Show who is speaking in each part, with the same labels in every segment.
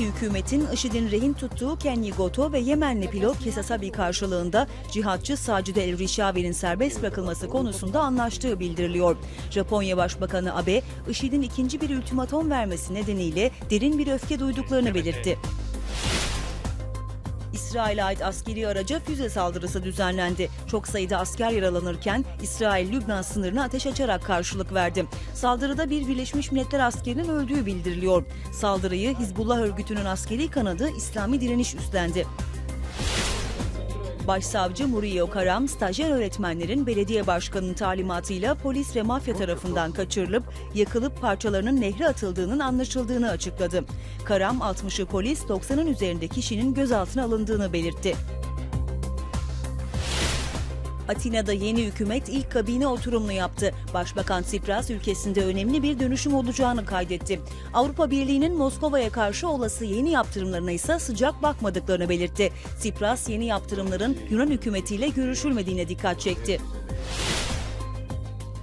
Speaker 1: hükümetin IŞİD'in rehin tuttuğu Kenny Goto ve Yemenli pilot Kesasabi karşılığında cihatçı Sacide El Rişavi'nin serbest bırakılması konusunda anlaştığı bildiriliyor. Japonya Başbakanı Abe, IŞİD'in ikinci bir ultimatom vermesi nedeniyle derin bir öfke duyduklarını belirtti. İsrail'e ait askeri araca füze saldırısı düzenlendi. Çok sayıda asker yaralanırken İsrail Lübnan sınırına ateş açarak karşılık verdi. Saldırıda bir Birleşmiş Milletler askerinin öldüğü bildiriliyor. Saldırıyı Hizbullah örgütünün askeri kanadı İslami Direniş üstlendi. Başsavcı Muriyo Karam, stajyer öğretmenlerin belediye başkanının talimatıyla polis ve mafya tarafından kaçırılıp yakılıp parçalarının nehre atıldığının anlaşıldığını açıkladı. Karam 60'ı polis, 90'ın üzerinde kişinin gözaltına alındığını belirtti. Atina'da yeni hükümet ilk kabine oturumunu yaptı. Başbakan Tsipras ülkesinde önemli bir dönüşüm olacağını kaydetti. Avrupa Birliği'nin Moskova'ya karşı olası yeni yaptırımlarına ise sıcak bakmadıklarını belirtti. Tsipras yeni yaptırımların Yunan hükümetiyle görüşülmediğine dikkat çekti.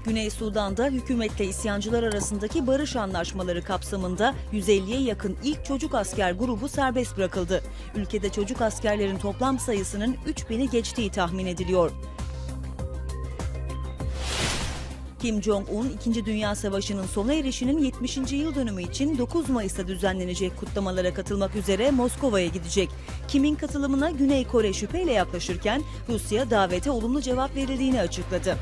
Speaker 1: Güney Sudan'da hükümetle isyancılar arasındaki barış anlaşmaları kapsamında 150'ye yakın ilk çocuk asker grubu serbest bırakıldı. Ülkede çocuk askerlerin toplam sayısının 3000'i geçtiği tahmin ediliyor. Kim Jong-un 2. Dünya Savaşı'nın sona erişinin 70. yıl dönümü için 9 Mayıs'ta düzenlenecek kutlamalara katılmak üzere Moskova'ya gidecek. Kim'in katılımına Güney Kore şüpheyle yaklaşırken Rusya davete olumlu cevap verildiğini açıkladı.